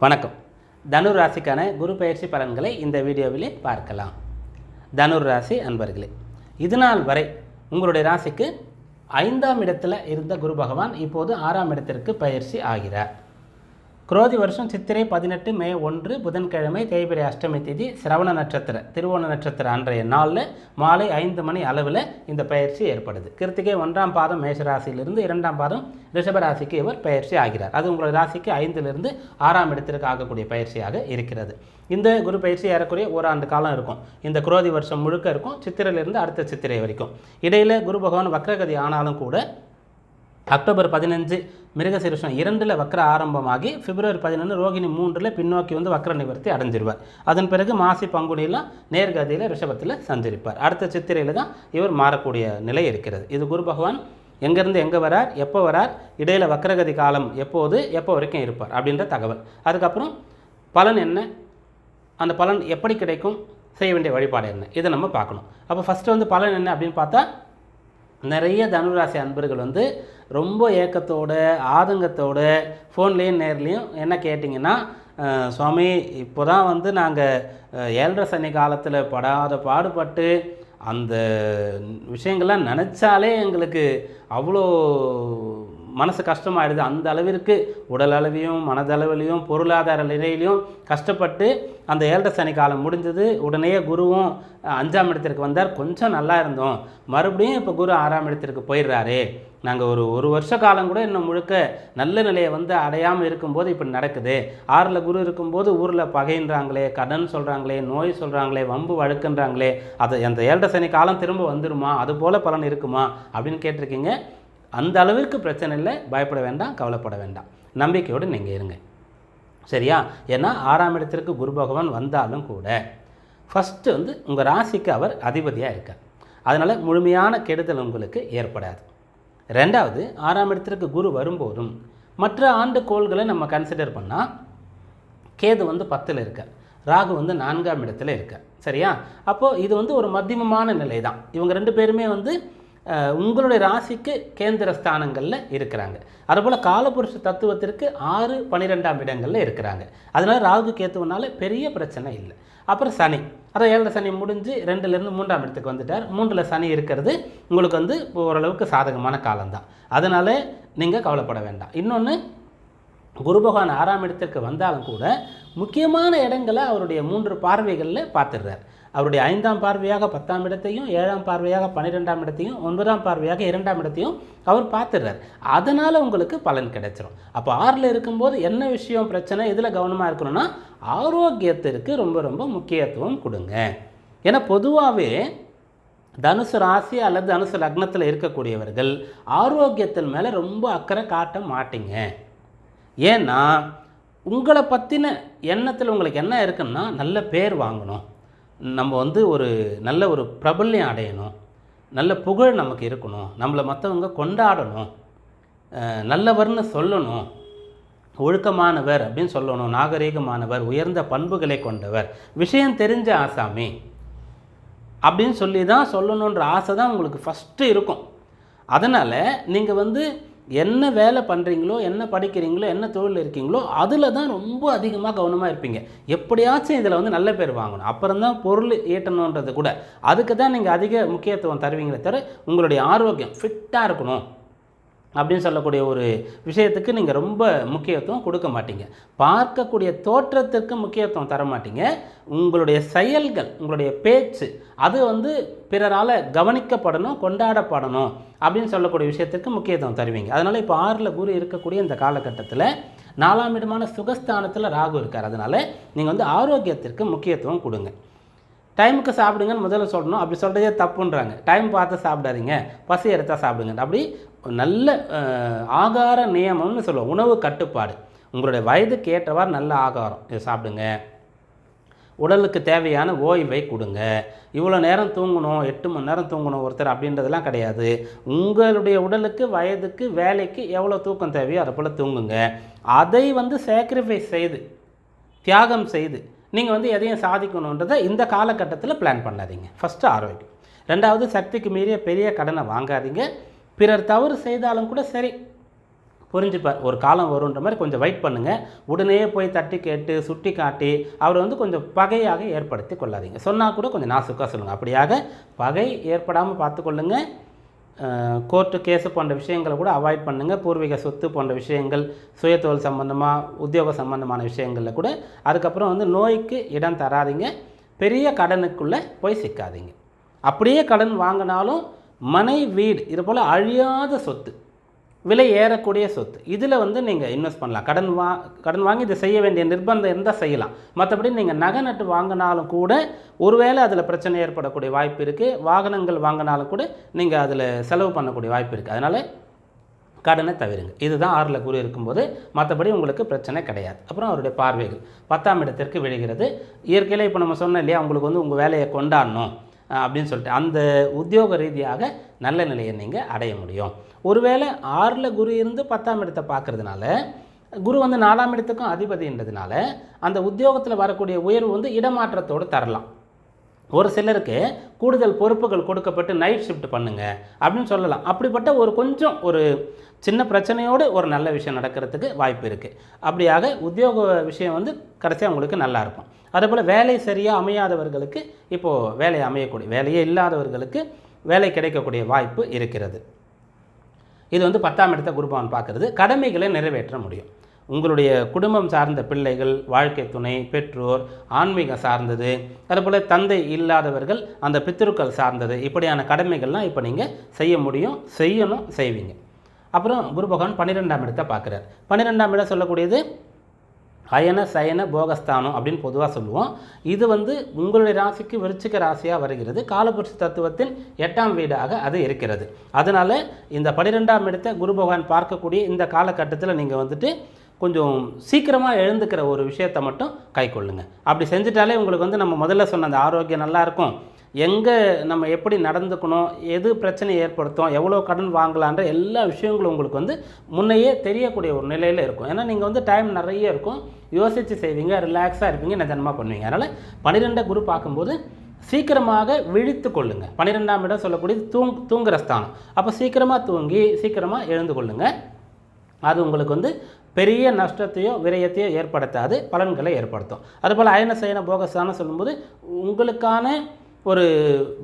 வணக்கம். தனுர் ராசிக்கான குரு பயிற்சி பலன்களை இந்த வீடியோவிலே பார்க்கலாம். தனுர் ராசி அன்பர்களே இது நாள் வரை உங்களுடைய ராசிக்கு ஐந்தாம் இடத்துல இருந்த குரு பகவான் இப்போது ஆறாம் இடத்திற்கு பயிற்சி ஆகிறார். குரோதி வருஷம் சித்திரை பதினெட்டு மே ஒன்று புதன்கிழமை தேய்பிரை அஷ்டமி திதி சிரவண நட்சத்திர திருவோண நட்சத்திர அன்றைய நாளில் மாலை ஐந்து மணி அளவில் இந்த பயிற்சி ஏற்படுது. கிருத்திகை ஒன்றாம் பாதம் மேஷராசியிலிருந்து இரண்டாம் பாதம் ரிஷபராசிக்கு இவர் பயிற்சி ஆகிறார். அது உங்கள் ராசிக்கு ஐந்திலிருந்து ஆறாம் இடத்திற்கு ஆகக்கூடிய பயிற்சியாக இருக்கிறது. இந்த குரு பயிற்சி ஏறக்குறைய ஓராண்டு காலம் இருக்கும். இந்த குரோதி வருஷம் முழுக்க இருக்கும். சித்திரையிலிருந்து அடுத்த சித்திரை வரைக்கும். இடையில் குரு பகவான் வக்ரகதி ஆனாலும் கூட அக்டோபர் பதினஞ்சு மிருகசீரிஷம் இரண்டில் வக்ர ஆரம்பமாகி பிப்ரவரி பதினொன்று ரோகிணி மூன்றில் பின்னோக்கி வந்து வக்ர நிவர்த்தி அடைஞ்சிருவார். அதன் பிறகு மாசி பங்குனியெல்லாம் நேர்கதியில் ரிஷபத்தில் சஞ்சரிப்பார். அடுத்த சித்திரையில் தான் இவர் மாறக்கூடிய நிலை இருக்கிறது. இது குரு பகவான் எங்கேருந்து எங்கே வரார் எப்போ வரார் இடையில் வக்ரகதி காலம் எப்போது எப்போ வரைக்கும் இருப்பார் அப்படின்ற தகவல். அதுக்கப்புறம் பலன் என்ன? அந்த பலன் எப்படி கிடைக்கும்? செய்ய வேண்டிய வழிபாடு என்ன? இதை நம்ம பார்க்கணும். அப்போ ஃபஸ்ட்டு வந்து பலன் என்ன அப்படின்னு பார்த்தா நிறைய தனுராசி அன்பர்கள் வந்து ரொம்ப ஏக்கத்தோட ஆதங்கத்தோட ஃபோன்லேயும் நேர்லேயும் என்ன கேட்டிங்கன்னா சுவாமி இப்போ தான் வந்து நாங்கள் ஏழரை சனி காலத்தில் படாத பாடுபட்டு அந்த விஷயங்கள்லாம் நினச்சாலே எங்களுக்கு அவ்வளோ மனசு கஷ்டமாயிடுது. அந்த அளவிற்கு உடல் அளவிலும் மனதளவிலையும் பொருளாதார நிலையிலையும் கஷ்டப்பட்டு அந்த ஏழரை சனி காலம் முடிஞ்சது. உடனே குருவும் அஞ்சாம் இடத்திற்கு வந்தார். கொஞ்சம் நல்லா இருந்தோம். மறுபடியும் இப்போ குரு ஆறாம் இடத்திற்கு போயிடுறாரு. நாங்கள் ஒரு ஒரு வருஷ காலம் கூட இன்னும் முழுக்க நல்ல நிலையை வந்து அடையாமல் இருக்கும்போது இப்படி நடக்குது. ஆறில் குரு இருக்கும்போது ஊரில் பகைன்றாங்களே கடன் சொல்கிறாங்களே நோய் சொல்கிறாங்களே வம்பு வழுக்குன்றாங்களே அது அந்த ஏழரை சனி காலம் திரும்ப வந்துருமா? அது போல் பலன் இருக்குமா? அப்படின்னு கேட்டிருக்கீங்க. அந்த அளவிற்கு பிரச்சனை இல்லை. பயப்பட வேண்டாம் கவலைப்பட வேண்டாம். நம்பிக்கையோடு நீங்கள் இருங்க. சரியா? ஏன்னா ஆறாம் இடத்திற்கு குரு பகவான் வந்தாலும் கூட ஃபஸ்ட்டு வந்து உங்கள் ராசிக்கு அவர் அதிபதியாக இருக்கார். அதனால் முழுமையான கெடுதல் உங்களுக்கு ஏற்படாது. ரெண்டாவது ஆறாம் இடத்திற்கு குரு வரும்போதும் மற்ற ஆண்டு கோள்களை நம்ம கன்சிடர் பண்ணால் கேது வந்து பத்தில் இருக்கார். ராகு வந்து நான்காம் இடத்துல இருக்கார். சரியா? அப்போது இது வந்து ஒரு மத்தியமமான நிலை தான் இவங்க ரெண்டு பேருமே வந்து உங்களுடைய ராசிக்கு கேந்திர ஸ்தானங்களில் இருக்கிறாங்க. அதுபோல் காலபுருஷ தத்துவத்திற்கு ஆறு பன்னிரெண்டாம் இடங்களில் இருக்கிறாங்க. அதனால் ராகு கேத்துவனால பெரிய பிரச்சனை இல்லை. அப்புறம் சனி. அதான் ஏழரை சனி முடிஞ்சு ரெண்டுலேருந்து மூன்றாம் இடத்துக்கு வந்துட்டார். மூன்றில் சனி இருக்கிறது உங்களுக்கு வந்து ஓரளவுக்கு சாதகமான காலம்தான். அதனால் நீங்கள் கவலைப்பட வேண்டாம். இன்னொன்று குரு பகவான் ஆறாம் இடத்திற்கு வந்தாலும் கூட முக்கியமான இடங்களை அவருடைய மூன்று பார்வைகளில் பார்த்துடுறார். அவருடைய ஐந்தாம் பார்வையாக பத்தாம் இடத்தையும் ஏழாம் பார்வையாக பன்னிரெண்டாம் இடத்தையும் ஒன்பதாம் பார்வையாக இரண்டாம் இடத்தையும் அவர் பார்த்துடுறார். அதனால் உங்களுக்கு பலன் கிடைச்சிரும். அப்போ ஆறில் இருக்கும்போது என்ன விஷயம் பிரச்சனை? இதில் கவனமாக இருக்கணும்னா ஆரோக்கியத்திற்கு ரொம்ப ரொம்ப முக்கியத்துவம் கொடுங்க. ஏன்னா பொதுவாகவே தனுசு ராசி அல்லது தனுசு லக்னத்தில் இருக்கக்கூடியவர்கள் ஆரோக்கியத்தின் மேலே ரொம்ப அக்கறை காட்ட மாட்டீங்க. ஏன்னா உங்களை பற்றின எண்ணத்தில் உங்களுக்கு என்ன இருக்குன்னா நல்ல பேர் வாங்கணும். நம்ம வந்து ஒரு நல்ல ஒரு பிரபல்யம் அடையணும். நல்ல புகழ் நமக்கு இருக்கணும். நம்மளை மற்றவங்க கொண்டாடணும். நல்லவர்னு சொல்லணும். ஒழுக்கமானவர் அப்படின்னு சொல்லணும். நாகரீகமானவர் உயர்ந்த பண்புகளை கொண்டவர். விஷயம் தெரிஞ்ச ஆசாமி அப்படின்னு சொல்லி தான் சொல்லணுன்ற ஆசை தான் உங்களுக்கு ஃபஸ்ட்டு இருக்கும். அதனால் நீங்கள் வந்து என்ன வேலை பண்ணுறீங்களோ என்ன படிக்கிறீங்களோ என்ன தொழில் இருக்கீங்களோ அதில் தான் ரொம்ப அதிகமாக கவனமாக இருப்பீங்க. எப்படியாச்சும் இதில் வந்து நல்ல பேர் வாங்கணும். அப்புறம் தான் பொருள் ஈட்டணுன்றது கூட. அதுக்கு தான் நீங்கள் அதிக முக்கியத்துவம் தருவீங்களே தவிர உங்களுடைய ஆரோக்கியம் ஃபிட்டாக இருக்கணும். அப்படின்னு சொல்லக்கூடிய ஒரு விஷயத்துக்கு நீங்கள் ரொம்ப முக்கியத்துவம் கொடுக்க மாட்டீங்க. பார்க்கக்கூடிய தோற்றத்திற்கு முக்கியத்துவம் தர மாட்டீங்க. உங்களுடைய செயல்கள் உங்களுடைய பேச்சு அது வந்து பிறரால் கவனிக்கப்படணும் கொண்டாடப்படணும் அப்படின்னு சொல்லக்கூடிய விஷயத்திற்கு முக்கியத்துவம் தருவீங்க. அதனால் இப்போ ஆறில் குரு இருக்கக்கூடிய இந்த காலகட்டத்தில் நாலாம் இடமான சுகஸ்தானத்தில் ராகு இருக்கார். அதனால் நீங்கள் வந்து ஆரோக்கியத்திற்கு முக்கியத்துவம் கொடுங்க. டைமுக்கு சாப்பிடுங்கன்னு முதல்ல சொல்லணும். அப்படி சொல்கிறதே தப்புன்றாங்க. டைம் பார்த்து சாப்பிடாதீங்க. பசி எடுத்தால் சாப்பிடுங்க. அப்படி நல்ல ஆகார நியமம்னு சொல்லுவோம். உணவு கட்டுப்பாடு. உங்களுடைய வயதுக்கு ஏற்றவாறு நல்ல ஆகாரம். இதை சாப்பிடுங்க. உடலுக்கு தேவையான ஓய்வை கொடுங்க. இவ்வளோ நேரம் தூங்கணும் எட்டு மணி நேரம் தூங்கணும் ஒருத்தர் அப்படின்றதெல்லாம் கிடையாது. உங்களுடைய உடலுக்கு வயதுக்கு வேலைக்கு எவ்வளோ தூக்கம் தேவையோ அதை போல் தூங்குங்க. அதை வந்து சேக்ரிஃபைஸ் செய்து தியாகம் செய்து நீங்கள் வந்து எதையும் சாதிக்கணுன்றதை இந்த காலகட்டத்தில் பிளான் பண்ணாதீங்க. ஃபஸ்ட்டு ஆரோக்கியம். ரெண்டாவது சக்திக்கு மீறிய பெரிய கடனை வாங்காதீங்க. பிறர் தவறு செய்தாலும் கூட சரி. புரிஞ்சுப்பார். ஒரு காலம் வருன்ற மாதிரி கொஞ்சம் வெயிட் பண்ணுங்கள் உடனே போய் தட்டி கேட்டு சுட்டி காட்டி அவரை வந்து கொஞ்சம் பகையாக ஏற்படுத்தி கொள்ளாதீங்க. சொன்னால் கூட கொஞ்சம் நாசுக்காக சொல்லுங்கள் அப்படியாக பகை ஏற்படாமல் பார்த்துக்கொள்ளுங்க கோர்ட்டு கேஸு போன்ற விஷயங்களை கூட அவாய்ட் பண்ணுங்கள் பூர்வீக சொத்து போன்ற விஷயங்கள் சுயதொழில் சம்மந்தமாக உத்தியோக சம்மந்தமான விஷயங்களில் கூட அதுக்கப்புறம் வந்து நோய்க்கு இடம் தராதீங்க. பெரிய கடனுக்குள்ளே போய் சிக்காதீங்க. அப்படியே கடன் வாங்கினாலும் மனை வீடு இது போல் அழியாத சொத்து விலை ஏறக்கூடிய சொத்து இதில் வந்து நீங்கள் இன்வெஸ்ட் பண்ணலாம். கடன் வா கடன் வாங்கி இதை செய்ய வேண்டிய நிர்பந்தம் இருந்தால் செய்யலாம். மற்றபடி நீங்கள் நகை நட்டு வாங்கினாலும் கூட ஒருவேளை அதில் பிரச்சனை ஏற்படக்கூடிய வாய்ப்பு இருக்குது வாகனங்கள் வாங்கினாலும் கூட நீங்கள் அதில் செலவு பண்ணக்கூடிய வாய்ப்பு இருக்குது அதனால் கடனை தவிருங்க. இதுதான் ஆறில் குரு இருக்கும்போது மற்றபடி உங்களுக்கு பிரச்சனை கிடையாது. அப்புறம் அவருடைய பார்வைகள் பத்தாம் இடத்திற்கு விழுகிறது. இயற்கையில் இப்போ நம்ம சொன்னோம் இல்லையா உங்களுக்கு வந்து உங்கள் வேலையை கொண்டாடணும். அப்படின்னு சொல்லிட்டு அந்த உத்தியோக ரீதியாக நல்ல நிலையை நீங்கள் அடைய முடியும். ஒருவேளை ஆறில் குரு இருந்து பத்தாம் இடத்தை பார்க்குறதுனால குரு வந்து நாலாம் இடத்துக்கும் அதிபதின்றதுனால அந்த உத்தியோகத்தில் வரக்கூடிய உயர்வு வந்து இடமாற்றத்தோடு தரலாம். ஒரு சிலருக்கு கூடுதல் பொறுப்புகள் கொடுக்கப்பட்டு நைட் ஷிஃப்ட் பண்ணுங்க அப்படின்னு சொல்லலாம். அப்படிப்பட்ட ஒரு கொஞ்சம் ஒரு சின்ன பிரச்சனையோடு ஒரு நல்ல விஷயம் நடக்கிறதுக்கு வாய்ப்பு இருக்குது அப்படியாக உத்தியோக விஷயம் வந்து கடைசியாக உங்களுக்கு நல்லா இருக்கும். அதே போல் வேலை சரியாக அமையாதவர்களுக்கு இப்போது வேலை அமையக்கூடிய வேலையே இல்லாதவர்களுக்கு வேலை கிடைக்கக்கூடிய வாய்ப்பு இருக்கிறது. இது வந்து பத்தாம் இடத்த குருபவன் பார்க்குறது. கடமைகளை நிறைவேற்ற முடியும். உங்களுடைய குடும்பம் சார்ந்த பிள்ளைகள் வாழ்க்கை துணை பெற்றோர் ஆன்மீகம் சார்ந்தது அதுபோல் தந்தை இல்லாதவர்கள் அந்த பித்திருக்கள் சார்ந்தது இப்படியான கடமைகள்லாம் இப்போ நீங்கள் செய்ய முடியும் செய்யணும் செய்வீங்க. அப்புறம் குரு பகவான் பன்னிரெண்டாம் இடத்தை பார்க்குறார். பன்னிரெண்டாம் இடம் சொல்லக்கூடியது அயன சயன போகஸ்தானம் அப்படின்னு பொதுவாக சொல்லுவோம். இது வந்து உங்களுடைய ராசிக்கு விருச்சிக ராசியாக வருகிறது. காலபுருஷ தத்துவத்தின் எட்டாம் வீடாக அது இருக்கிறது. அதனால் இந்த பன்னிரெண்டாம் இடத்தை குரு பகவான் பார்க்கக்கூடிய இந்த காலகட்டத்தில் நீங்கள் வந்துட்டு கொஞ்சம் சீக்கிரமாக எழுந்துக்கிற ஒரு விஷயத்தை மட்டும் கை கொள்ளுங்கள் அப்படி செஞ்சுட்டாலே உங்களுக்கு வந்து நம்ம முதல்ல சொன்ன அந்த ஆரோக்கியம் நல்லாயிருக்கும் எங்கே நம்ம எப்படி நடந்துக்கணும் எது பிரச்சனை ஏற்படுத்தும் எவ்வளோ கடன் வாங்கலான்ற எல்லா விஷயங்களும் உங்களுக்கு வந்து முன்னையே தெரியக்கூடிய ஒரு நிலையில் இருக்கும். ஏன்னா நீங்கள் வந்து டைம் நிறைய இருக்கும். யோசித்து செய்வீங்க ரிலாக்ஸாக இருப்பீங்க நிதானமாக பண்ணுவீங்க. அதனால் பன்னிரெண்டை குரு பார்க்கும்போது சீக்கிரமாக விழித்து கொள்ளுங்கள் பன்னிரெண்டாம் இடம் சொல்லக்கூடியது தூங் தூங்குற ஸ்தானம். அப்போ சீக்கிரமாக தூங்கி சீக்கிரமாக எழுந்து கொள்ளுங்க. அது உங்களுக்கு வந்து பெரிய நஷ்டத்தையோ விரயத்தையோ ஏற்படுத்தாது பலன்களை ஏற்படுத்தும். அதுபோல் அயன சயன போகசான சொல்லும்போது உங்களுக்கான ஒரு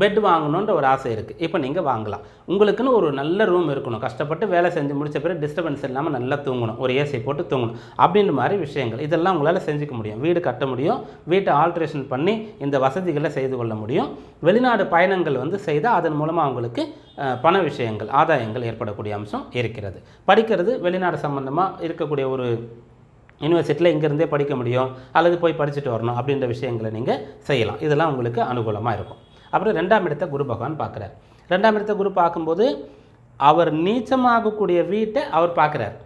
பெட் வாங்கணுன்ற ஒரு ஆசை இருக்குது இப்போ நீங்கள் வாங்கலாம். உங்களுக்குன்னு ஒரு நல்ல ரூம் இருக்கணும். கஷ்டப்பட்டு வேலை செஞ்சு முடித்த பிறகு டிஸ்டர்பன்ஸ் இல்லாமல் நல்லா தூங்கணும். ஒரு ஏசி போட்டு தூங்கணும். அப்படின்ற மாதிரி விஷயங்கள். இதெல்லாம் உங்களால் செஞ்சுக்க முடியும். வீடு கட்ட முடியும். வீட்டை ஆல்ட்ரேஷன் பண்ணி இந்த வசதிகளை செய்து கொள்ள முடியும். வெளிநாடு பயணங்கள் வந்து செய்தால் அதன் மூலமாக உங்களுக்கு பண விஷயங்கள் ஆதாயங்கள் ஏற்படக்கூடிய அம்சம் இருக்கிறது. படிக்கிறது வெளிநாடு சம்மந்தமாக இருக்கக்கூடிய ஒரு யூனிவர்சிட்டியில் இங்கேருந்தே படிக்க முடியும் அல்லது போய் படிச்சுட்டு வரணும் அப்படின்ற விஷயங்களை நீங்கள் செய்யலாம். இதெல்லாம் உங்களுக்கு அனுகூலமாக இருக்கும். அப்புறம் ரெண்டாம் இடத்தை குரு பகவான் பார்க்குறார். ரெண்டாம் இடத்த குரு பார்க்கும்போது அவர் நீச்சமாகக்கூடிய வீட்டை அவர் பார்க்குறார்.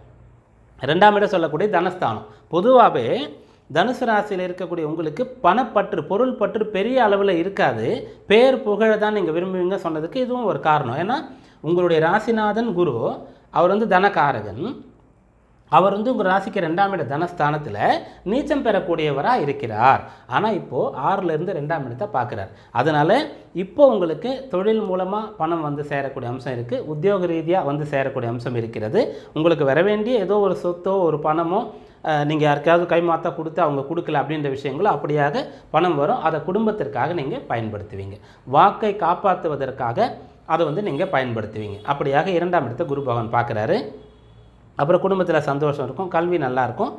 ரெண்டாம் இடம் சொல்லக்கூடிய தனஸ்தானம். பொதுவாகவே தனுசு ராசியில் இருக்கக்கூடிய உங்களுக்கு பணப்பற்று பொருள் பற்று பெரிய அளவில் இருக்காது. பேர் புகழை தான் நீங்கள் விரும்புவீங்க சொன்னதுக்கு இதுவும் ஒரு காரணம். ஏன்னா உங்களுடைய ராசிநாதன் குரு அவர் வந்து தனகாரகன். அவர் வந்து உங்கள் ராசிக்கு ரெண்டாம் இட தனஸ்தானத்தில் நீச்சம் பெறக்கூடியவராக இருக்கிறார். ஆனால் இப்போது ஆறிலிருந்து ரெண்டாம் இடத்தை பார்க்குறார். அதனால் இப்போ உங்களுக்கு தொழில் மூலமாக பணம் வந்து சேரக்கூடிய அம்சம் இருக்குது உத்தியோக ரீதியாக வந்து சேரக்கூடிய அம்சம் இருக்கிறது. உங்களுக்கு வர வேண்டிய ஏதோ ஒரு சொத்தோ ஒரு பணமோ நீங்கள் யாருக்காவது கைமாத்தா கொடுத்து அவங்க கொடுக்கல அப்படின்ற விஷயங்களும் அப்படியாக பணம் வரும். அதை குடும்பத்திற்காக நீங்கள் பயன்படுத்துவீங்க. வாக்கை காப்பாற்றுவதற்காக அதை வந்து நீங்கள் பயன்படுத்துவீங்க. அப்படியாக இரண்டாம் இடத்தை குரு பகவான் பார்க்குறாரு. அப்புறம் குடும்பத்தில் சந்தோஷம் இருக்கும் கல்வி நல்லாயிருக்கும்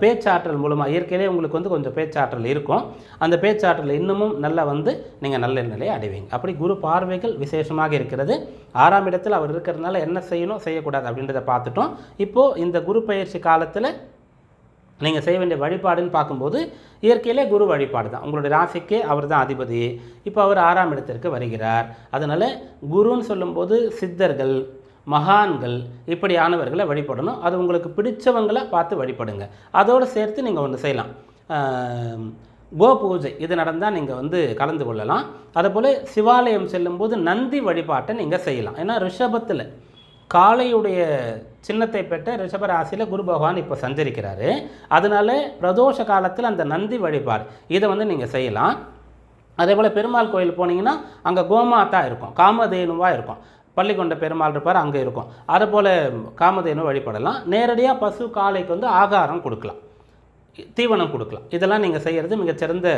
பேச்சாற்றல் மூலமாக இயற்கையிலே உங்களுக்கு வந்து கொஞ்சம் பேச்சாற்றல் இருக்கும். அந்த பேச்சாற்றல் இன்னமும் நல்லா வந்து நீங்கள் நல்ல நிலையை அடைவீங்க. அப்படி குரு பார்வைகள் விசேஷமாக இருக்கிறது. ஆறாம் இடத்தில் அவர் இருக்கிறதுனால என்ன செய்யணும் செய்யக்கூடாது அப்படின்றத பார்த்துட்டோம். இப்போது இந்த குரு பயிற்சி காலத்தில் நீங்கள் செய்ய வேண்டிய வழிபாடுன்னு பார்க்கும்போது இயற்கையிலே குரு வழிபாடு தான். உங்களுடைய ராசிக்கே அவர் தான் அதிபதி. இப்போ அவர் ஆறாம் இடத்திற்கு வருகிறார். அதனால் குருன்னு சொல்லும்போது சித்தர்கள் மகான்கள் இப்படியானவர்களை வழிபடணும். அது உங்களுக்கு பிடிச்சவங்களை பார்த்து வழிபடுங்க. அதோடு சேர்த்து நீங்கள் ஒன்று செய்யலாம். கோ பூஜை இது நடந்தால் நீங்கள் வந்து கலந்து கொள்ளலாம். அதுபோல் சிவாலயம் செல்லும்போது நந்தி வழிபாட்டை நீங்கள் செய்யலாம். ஏன்னா ரிஷபத்தில் காளையுடைய சின்னத்தை பெற்ற ரிஷபராசியில் குரு பகவான் இப்போ சஞ்சரிக்கிறாரு. அதனால பிரதோஷ காலத்தில் அந்த நந்தி வழிபாடு. இதை வந்து நீங்கள் செய்யலாம். அதே போல் பெருமாள் கோயில் போனீங்கன்னா அங்கே கோமாத்தா இருக்கும். காமதேனுவாக இருக்கும். பள்ளிக்கொண்ட பெருமாள் இருப்பார் அங்கே இருக்கும். அதை போல் காமதேனு வழிபடலாம். நேரடியாக பசு காளைக்கு வந்து ஆகாரம் கொடுக்கலாம். தீவனம் கொடுக்கலாம். இதெல்லாம் நீங்கள் செய்கிறது மிகச்சிறந்த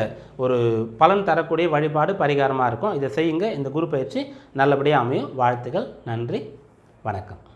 ஒரு பலன் தரக்கூடிய வழிபாடு பரிகாரமாக இருக்கும். இதை செய்யுங்க. இந்த குரு பயிற்சி நல்லபடியாக அமையும். வாழ்த்துக்கள். நன்றி. வணக்கம்.